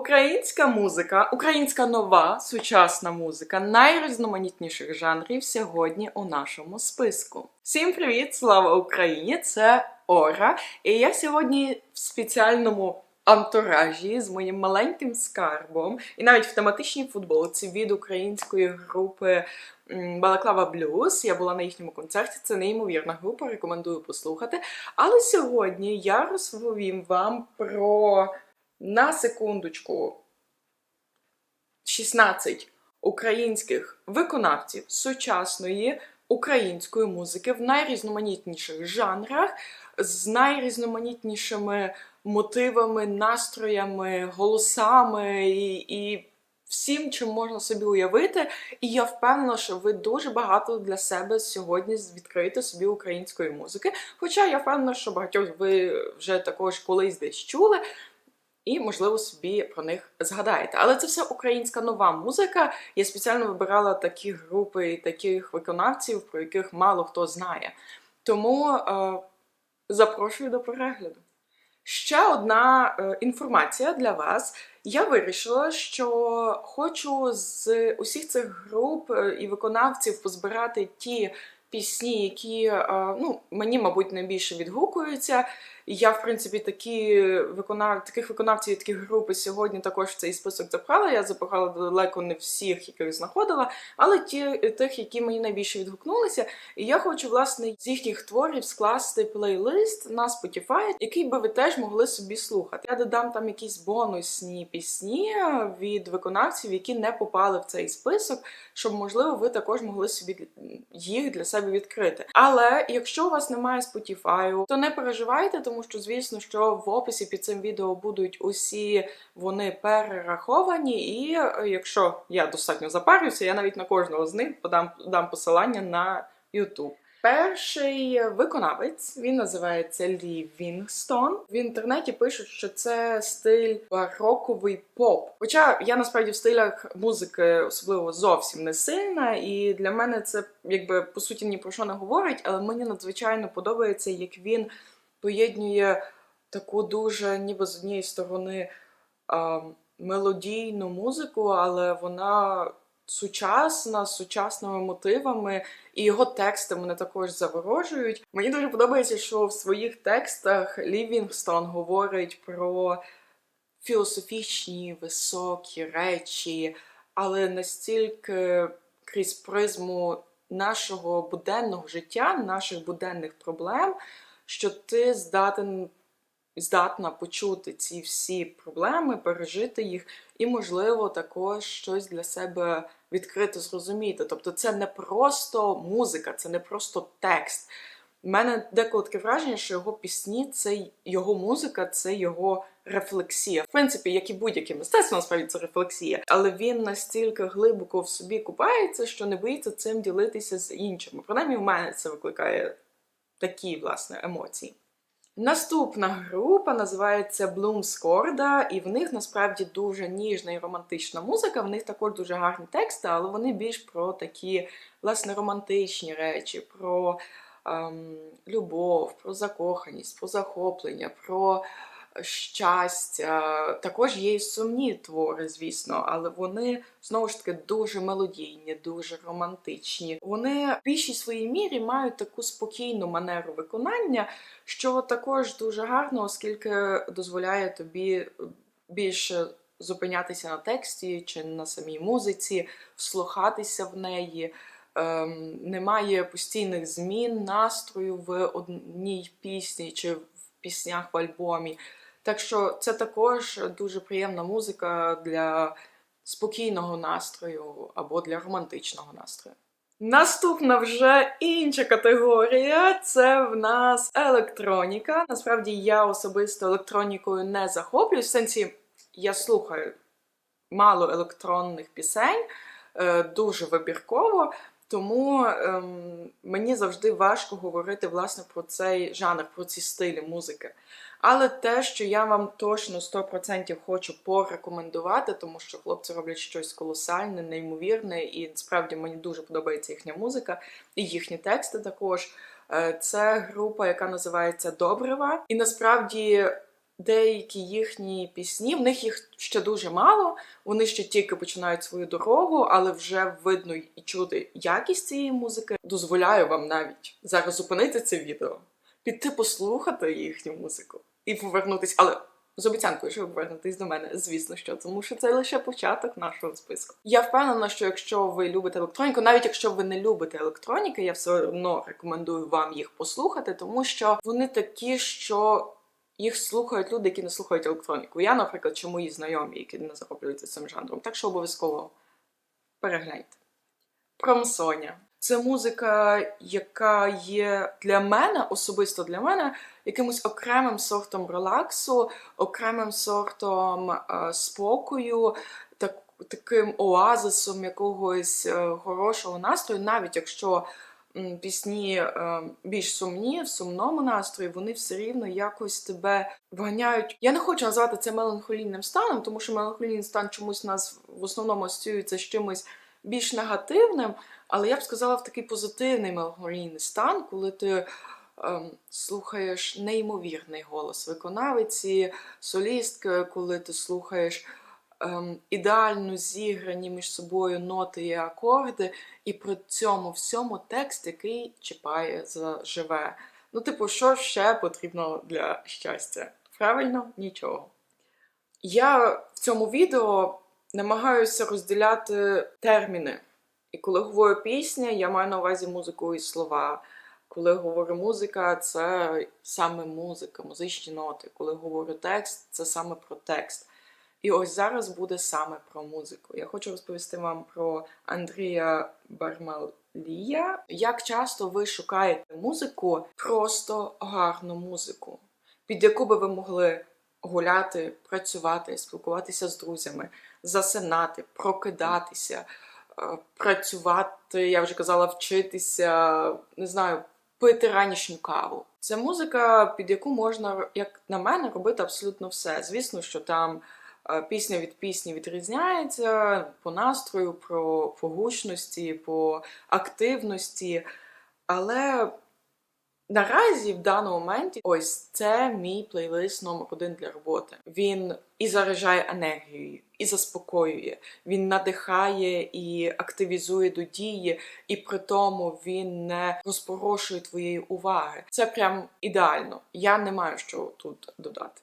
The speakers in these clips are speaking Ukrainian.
Українська музика, українська нова сучасна музика найрізноманітніших жанрів сьогодні у нашому списку. Всім привіт! Слава Україні! Це Ора. І я сьогодні в спеціальному антуражі з моїм маленьким скарбом, і навіть в тематичній футболці від української групи Балаклава Блюз. Я була на їхньому концерті. Це неймовірна група, рекомендую послухати. Але сьогодні я розповім вам про на секундочку 16 українських виконавців сучасної української музики в найрізноманітніших жанрах з найрізноманітнішими мотивами, настроями, голосами і, і всім, чим можна собі уявити. І я впевнена, що ви дуже багато для себе сьогодні відкриєте собі української музики. Хоча я впевнена, що багатьох ви вже також колись десь чули. І, можливо, собі про них згадаєте. Але це все українська нова музика. Я спеціально вибирала такі групи таких виконавців, про яких мало хто знає. Тому е, запрошую до перегляду. Ще одна е, інформація для вас. Я вирішила, що хочу з усіх цих груп е, і виконавців позбирати ті пісні, які е, ну, мені, мабуть, найбільше відгукуються. Я, в принципі, такі виконав... таких виконавців таких групи сьогодні також в цей список запхала. Я запихала далеко не всіх, яких знаходила, але ті тих, які мені найбільше відгукнулися. І я хочу, власне, з їхніх творів скласти плейлист на Spotify, який би ви теж могли собі слухати. Я додам там якісь бонусні пісні від виконавців, які не попали в цей список, щоб, можливо, ви також могли собі їх для себе відкрити. Але якщо у вас немає Spotify, то не переживайте, тому що, звісно, що в описі під цим відео будуть усі вони перераховані, і е, якщо я достатньо запарюся, я навіть на кожного з них подам дам посилання на YouTube. Перший виконавець він називається Лі Вінгстон. В інтернеті пишуть, що це стиль бароковий поп. Хоча я насправді в стилях музики особливо зовсім не сильна, і для мене це якби по суті ні про що не говорить, але мені надзвичайно подобається, як він поєднує таку дуже, ніби з однієї сторони мелодійну музику, але вона сучасна, з сучасними мотивами, і його тексти мене також заворожують. Мені дуже подобається, що в своїх текстах Лівінгстон говорить про філософічні високі речі, але настільки крізь призму нашого буденного життя, наших буденних проблем, що ти здатен. Здатна почути ці всі проблеми, пережити їх, і, можливо, також щось для себе відкрито зрозуміти. Тобто, це не просто музика, це не просто текст. У мене деколи таке враження, що його пісні це його музика, це його рефлексія. В принципі, як і будь-яке мистецтво, насправді це рефлексія, але він настільки глибоко в собі купається, що не боїться цим ділитися з іншими. Принаймні, в мене це викликає такі власне емоції. Наступна група називається Bloom Scorda, і в них насправді дуже ніжна і романтична музика. В них також дуже гарні тексти, але вони більш про такі власне романтичні речі, про ем, любов, про закоханість, про захоплення, про щастя. Також є і сумні твори, звісно, але вони знову ж таки дуже мелодійні, дуже романтичні. Вони в більшій своїй мірі мають таку спокійну манеру виконання, що також дуже гарно, оскільки дозволяє тобі більше. Зупинятися на тексті чи на самій музиці, вслухатися в неї. Ем, немає постійних змін настрою в одній пісні чи в піснях в альбомі. Так що це також дуже приємна музика для спокійного настрою або для романтичного настрою. Наступна вже інша категорія це в нас електроніка. Насправді я особисто електронікою не захоплююсь. В сенсі я слухаю мало електронних пісень, е, дуже вибірково. Тому ем, мені завжди важко говорити власне про цей жанр, про ці стилі музики. Але те, що я вам точно 100% хочу порекомендувати, тому що хлопці роблять щось колосальне, неймовірне, і справді мені дуже подобається їхня музика і їхні тексти також. Е, це група, яка називається Добрива. І насправді деякі їхні пісні, в них їх ще дуже мало, вони ще тільки починають свою дорогу, але вже видно і чути якість цієї музики. Дозволяю вам навіть зараз зупинити це відео, піти послухати їхню музику і повернутись, але з обіцянкою, що ви повернетесь до мене, звісно, що тому що це лише початок нашого списку. Я впевнена, що якщо ви любите електроніку, навіть якщо ви не любите електроніки, я все одно рекомендую вам їх послухати, тому що вони такі, що їх слухають люди, які не слухають електроніку. Я, наприклад, чи мої знайомі, які не захоплюються цим жанром. Так що обов'язково перегляньте. Промсоня. Це музика, яка є для мене, особисто для мене, якимось окремим сортом релаксу, окремим сортом е, спокою, так, таким оазисом якогось е, хорошого настрою, навіть якщо пісні е, більш сумні, в сумному настрої, вони все рівно якось тебе вганяють. Я не хочу назвати це меланхолійним станом, тому що меланхолійний стан чомусь нас в основному асоціюється з чимось більш негативним, але я б сказала в такий позитивний меланхолійний стан, коли ти ем, слухаєш неймовірний голос виконавиці, солістки, коли ти слухаєш ідеально зіграні між собою ноти і акорди, і при цьому всьому текст, який чіпає за живе. Ну, типу, що ще потрібно для щастя? Правильно? Нічого. Я в цьому відео намагаюся розділяти терміни. І коли говорю пісня, я маю на увазі музику і слова. Коли говорю музика, це саме музика, музичні ноти. Коли говорю текст, це саме про текст. І ось зараз буде саме про музику. Я хочу розповісти вам про Андрія Бармалія. Як часто ви шукаєте музику, просто гарну музику, під яку би ви могли гуляти, працювати, спілкуватися з друзями, засинати, прокидатися, е, працювати, я вже казала, вчитися, не знаю, пити ранішню каву. Це музика, під яку можна, як на мене, робити абсолютно все. Звісно, що там пісня від пісні відрізняється по настрою, про, по гучності, по активності. Але Наразі в даному моменті ось це мій плейлист номер один для роботи. Він і заряджає енергією, і заспокоює, він надихає і активізує до дії, і при тому він не розпорошує твоєї уваги. Це прям ідеально. Я не маю що тут додати.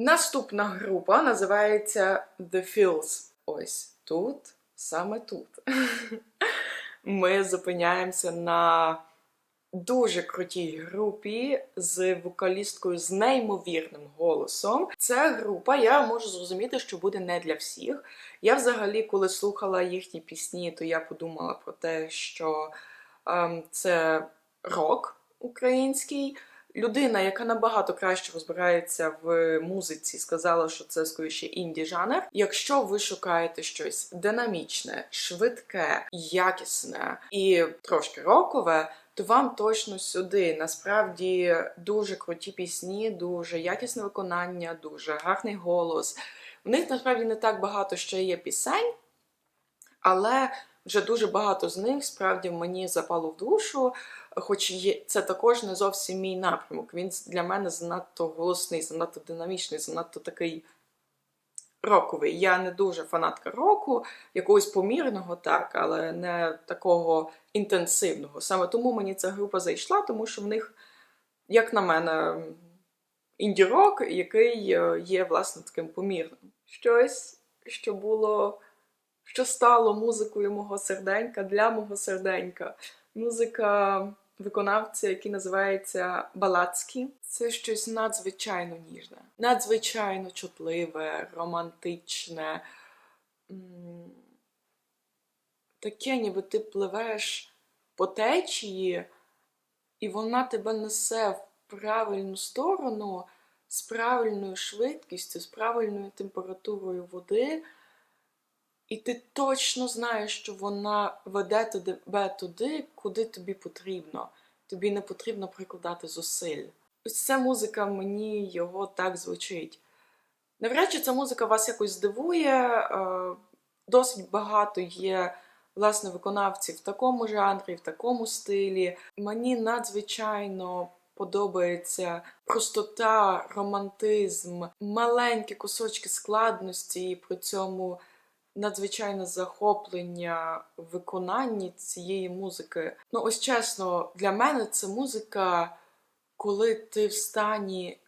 Наступна група називається The Feels. Ось тут, саме тут. Ми зупиняємося на дуже крутій групі з вокалісткою з неймовірним голосом. Ця група, я можу зрозуміти, що буде не для всіх. Я взагалі, коли слухала їхні пісні, то я подумала про те, що ем, це рок український. Людина, яка набагато краще розбирається в музиці, сказала, що це скоріше інді жанр. Якщо ви шукаєте щось динамічне, швидке, якісне і трошки рокове, то вам точно сюди. Насправді дуже круті пісні, дуже якісне виконання, дуже гарний голос. В них насправді не так багато ще є пісень, але вже дуже багато з них справді мені запало в душу. Хоч є, це також не зовсім мій напрямок. Він для мене занадто голосний, занадто динамічний, занадто такий роковий. Я не дуже фанатка року, якогось помірного, так, але не такого інтенсивного. Саме тому мені ця група зайшла, тому що в них, як на мене, інді-рок, який е, є, власне, таким помірним. Щось, що було, що стало музикою мого серденька для мого серденька. Музика виконавця, який називається Балацький. Це щось надзвичайно ніжне, надзвичайно чутливе, романтичне. Таке, ніби ти пливеш по течії, і вона тебе несе в правильну сторону з правильною швидкістю, з правильною температурою води. І ти точно знаєш, що вона веде тебе туди, куди тобі потрібно. Тобі не потрібно прикладати зусиль. Ось ця музика мені його так звучить. Навряд чи ця музика вас якось здивує. е, Досить багато є власне виконавців в такому жанрі, в такому стилі. Мені надзвичайно подобається простота, романтизм, маленькі кусочки складності, і при цьому надзвичайне захоплення в виконанні цієї музики. Ну, ось чесно, для мене це музика, коли ти в стані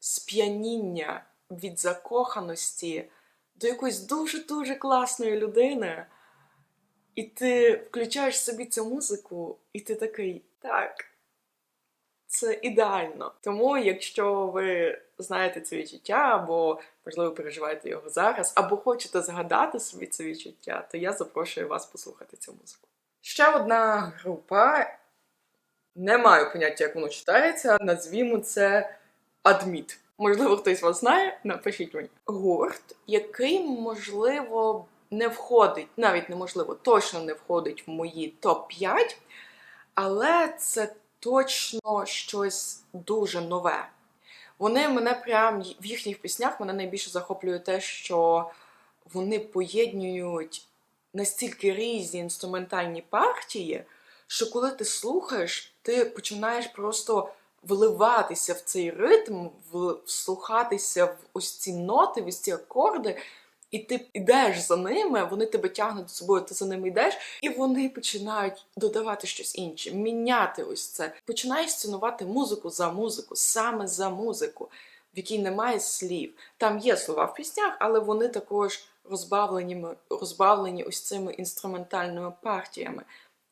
сп'яніння від закоханості до якоїсь дуже-дуже класної людини. І ти включаєш собі цю музику, і ти такий, так, це ідеально. Тому, якщо ви знаєте це відчуття, або, можливо, переживаєте його зараз, або хочете згадати собі це відчуття, то я запрошую вас послухати цю музику. Ще одна група. Не маю поняття, як воно читається. Назвімо це Адміт. Можливо, хтось вас знає, напишіть мені. Гурт, який, можливо, не входить, навіть неможливо, точно не входить в мої топ-5, але це точно щось дуже нове. Вони мене прям в їхніх піснях мене найбільше захоплює те, що вони поєднують настільки різні інструментальні партії, що коли ти слухаєш, ти починаєш просто вливатися в цей ритм, вслухатися в ось ці ноти, в ось ці акорди, і ти йдеш за ними, вони тебе тягнуть за собою, ти за ними йдеш, і вони починають додавати щось інше, міняти ось це. Починаєш цінувати музику за музику, саме за музику, в якій немає слів. Там є слова в піснях, але вони також розбавлені, розбавлені ось цими інструментальними партіями.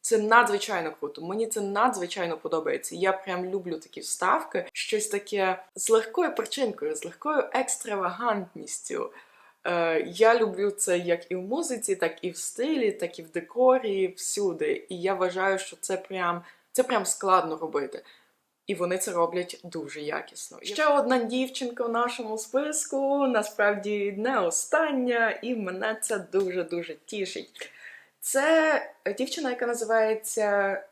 Це надзвичайно круто. Мені це надзвичайно подобається. Я прям люблю такі вставки, щось таке з легкою причинкою, з легкою екстравагантністю. Е, я люблю це як і в музиці, так і в стилі, так і в декорі, всюди. І я вважаю, що це прям, це прям складно робити. І вони це роблять дуже якісно. Ще одна дівчинка в нашому списку, насправді не остання, і мене це дуже-дуже тішить. Це дівчина, яка називається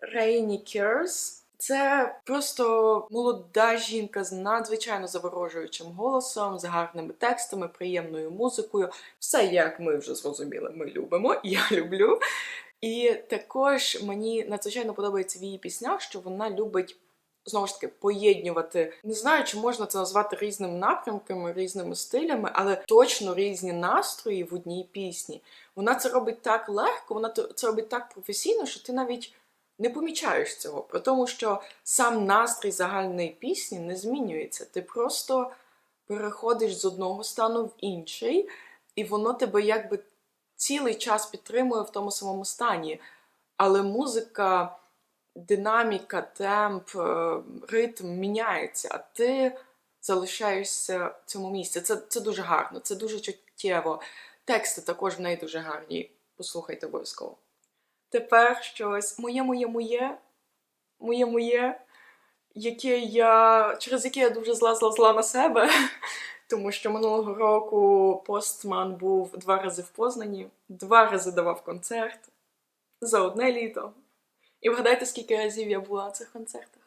Рейні Кірс. Це просто молода жінка з надзвичайно заворожуючим голосом, з гарними текстами, приємною музикою. Все, як ми вже зрозуміли, ми любимо, я люблю. І також мені надзвичайно подобається в її піснях, що вона любить знову ж таки поєднувати. Не знаю, чи можна це назвати різними напрямками, різними стилями, але точно різні настрої в одній пісні. Вона це робить так легко, вона це робить так професійно, що ти навіть не помічаєш цього. При тому, що сам настрій загальної пісні не змінюється. Ти просто переходиш з одного стану в інший, і воно тебе якби цілий час підтримує в тому самому стані. Але музика, динаміка, темп, е, ритм міняється, а ти залишаєшся в цьому місці. Це, це дуже гарно, це дуже чуттєво. Тексти також в неї дуже гарні. Послухайте обов'язково. Тепер щось моє, моє, моє, моє, моє, яке я, через яке я дуже зла зла зла на себе. Тому що минулого року постман був два рази в Познані, два рази давав концерт за одне літо. І вгадайте, скільки разів я була на цих концертах?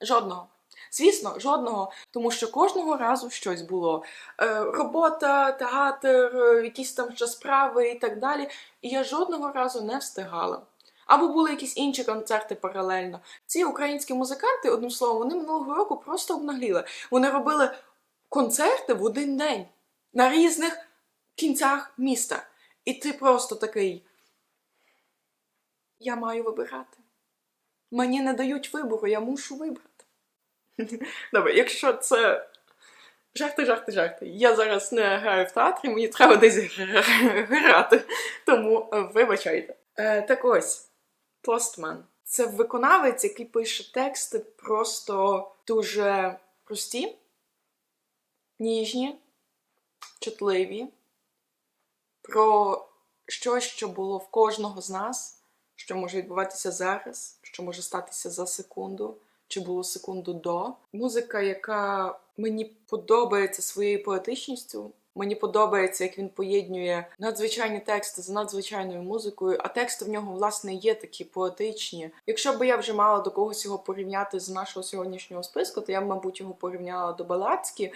Жодного. Звісно, жодного, тому що кожного разу щось було. Е, робота, театр, е, якісь там ще справи і так далі. І я жодного разу не встигала. Або були якісь інші концерти паралельно. Ці українські музиканти, одним словом, вони минулого року просто обнагліли. Вони робили концерти в один день на різних кінцях міста. І ти просто такий. Я маю вибирати. Мені не дають вибору, я мушу вибрати. Добре, якщо це жарти, жарти, жарти. Я зараз не граю в театрі, мені треба десь грати. Тому вибачайте. Е, так ось, Постман. Це виконавець, який пише тексти просто дуже прості, ніжні, чутливі, про щось, що було в кожного з нас, що може відбуватися зараз, що може статися за секунду, чи було секунду до. Музика, яка мені подобається своєю поетичністю. Мені подобається, як він поєднує надзвичайні тексти з надзвичайною музикою, а тексти в нього, власне, є такі поетичні. Якщо б я вже мала до когось його порівняти з нашого сьогоднішнього списку, то я б, мабуть, його порівняла до Балацькі.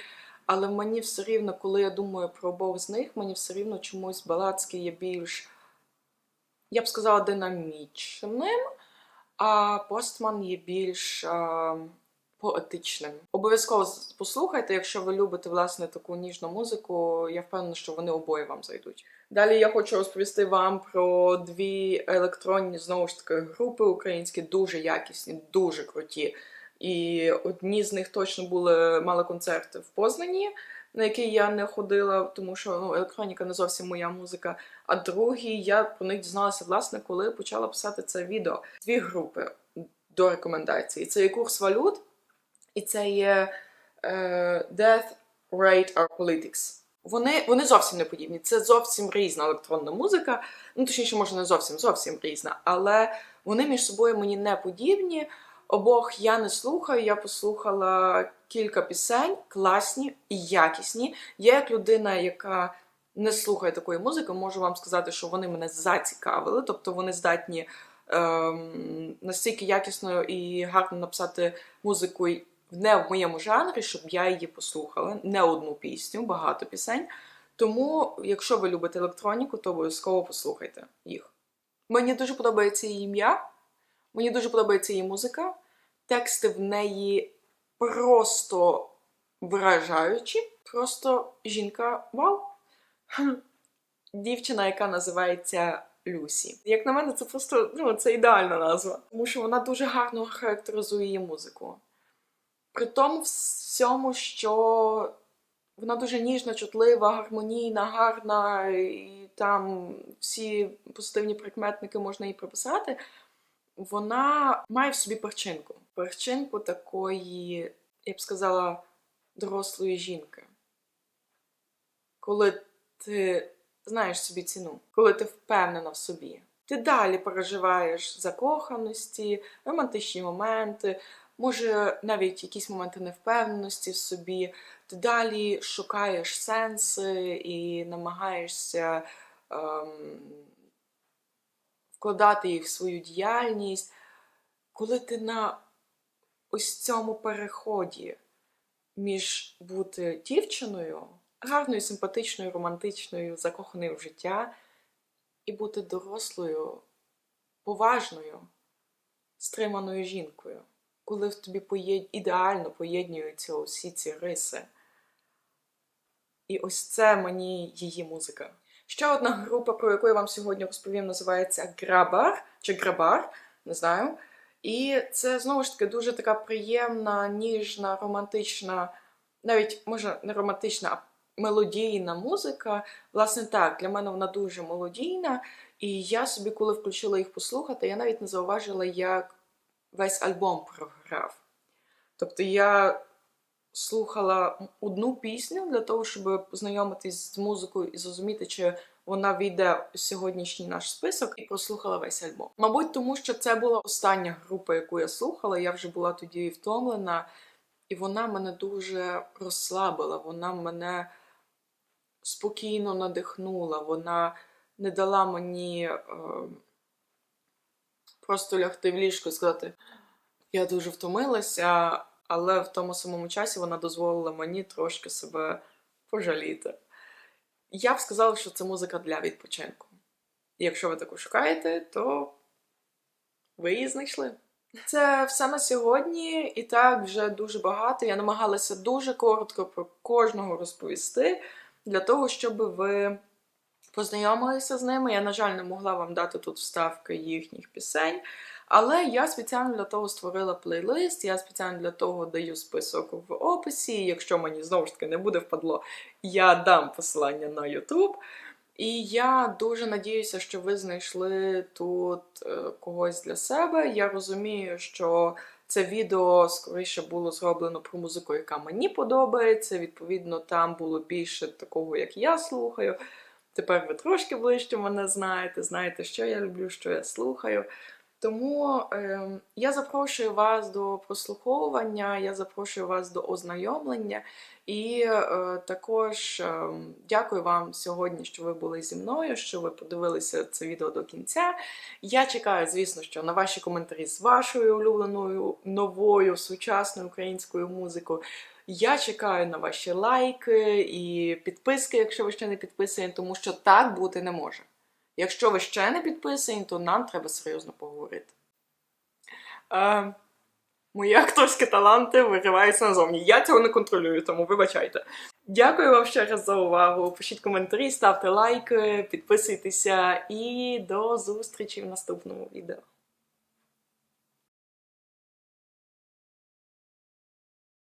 Але мені все рівно, коли я думаю про обох з них, мені все рівно чомусь Балацький є більш, я б сказала, динамічним. А постман є більш е, поетичним. Обов'язково послухайте, якщо ви любите власне таку ніжну музику. Я впевнена, що вони обоє вам зайдуть. Далі я хочу розповісти вам про дві електронні знову ж таки групи українські, дуже якісні, дуже круті. І одні з них точно були мали концерти в Познані, на які я не ходила, тому що ну, електроніка не зовсім моя музика. А другі я про них дізналася, власне, коли почала писати це відео. Дві групи до рекомендацій. Це є курс валют, і це є е, Death Rate Our Politics. Вони, вони зовсім не подібні. Це зовсім різна електронна музика. Ну, точніше, може, не зовсім зовсім різна, але вони між собою мені не подібні. Обох я не слухаю. Я послухала кілька пісень, класні і якісні. Я як людина, яка не слухає такої музики, можу вам сказати, що вони мене зацікавили, тобто вони здатні ем, настільки якісно і гарно написати музику не в моєму жанрі, щоб я її послухала. Не одну пісню, багато пісень. Тому, якщо ви любите електроніку, то обов'язково послухайте їх. Мені дуже подобається її ім'я, мені дуже подобається її музика. Тексти в неї просто вражаючі. Просто жінка вау. Дівчина, яка називається Люсі. Як на мене, це просто ну, це ідеальна назва, тому що вона дуже гарно характеризує її музику. При тому всьому, що вона дуже ніжна, чутлива, гармонійна, гарна, і там всі позитивні прикметники можна їй приписати. Вона має в собі перчинку. Перчинку такої, я б сказала, дорослої жінки. Коли ти знаєш собі ціну, коли ти впевнена в собі. Ти далі переживаєш закоханості, романтичні моменти, може навіть якісь моменти невпевненості в собі. Ти далі шукаєш сенси і намагаєшся ем, вкладати їх в свою діяльність. Коли ти на ось цьому переході між бути дівчиною, гарною, симпатичною, романтичною, закоханою в життя, і бути дорослою, поважною, стриманою жінкою, коли в тобі поєд... ідеально поєднуються усі ці риси. І ось це мені її музика. Ще одна група, про яку я вам сьогодні розповім, називається Грабар чи Грабар, не знаю. І це знову ж таки дуже така приємна, ніжна, романтична, навіть може не романтична, а мелодійна музика. Власне, так, для мене вона дуже мелодійна. І я собі, коли включила їх послухати, я навіть не зауважила, як весь альбом програв. Тобто я слухала одну пісню для того, щоб познайомитись з музикою і зрозуміти, чи вона війде у сьогоднішній наш список, і прослухала весь альбом. Мабуть, тому що це була остання група, яку я слухала. Я вже була тоді втомлена, і вона мене дуже розслабила. Вона мене спокійно надихнула. Вона не дала мені е, просто лягти в ліжко і сказати: я дуже втомилася, але в тому самому часі вона дозволила мені трошки себе пожаліти. Я б сказала, що це музика для відпочинку. Якщо ви таку шукаєте, то ви її знайшли. Це все на сьогодні, і так вже дуже багато. Я намагалася дуже коротко про кожного розповісти, для того, щоб ви познайомилися з ними. Я, на жаль, не могла вам дати тут вставки їхніх пісень. Але я спеціально для того створила плейлист, я спеціально для того даю список в описі. Якщо мені знову ж таки не буде впадло, я дам посилання на YouTube. І я дуже надіюся, що ви знайшли тут е, когось для себе. Я розумію, що це відео скоріше було зроблено про музику, яка мені подобається. Відповідно, там було більше такого, як я слухаю. Тепер ви трошки ближче мене знаєте, знаєте, що я люблю, що я слухаю. Тому е, я запрошую вас до прослуховування, я запрошую вас до ознайомлення. І е, також е, дякую вам сьогодні, що ви були зі мною, що ви подивилися це відео до кінця. Я чекаю, звісно, що на ваші коментарі з вашою улюбленою новою сучасною українською музикою. Я чекаю на ваші лайки і підписки, якщо ви ще не підписані, тому що так бути не може. Якщо ви ще не підписані, то нам треба серйозно поговорити. Е, мої акторські таланти вириваються назовні. Я цього не контролюю, тому вибачайте. Дякую вам ще раз за увагу. Пишіть коментарі, ставте лайки, підписуйтеся і до зустрічі в наступному відео.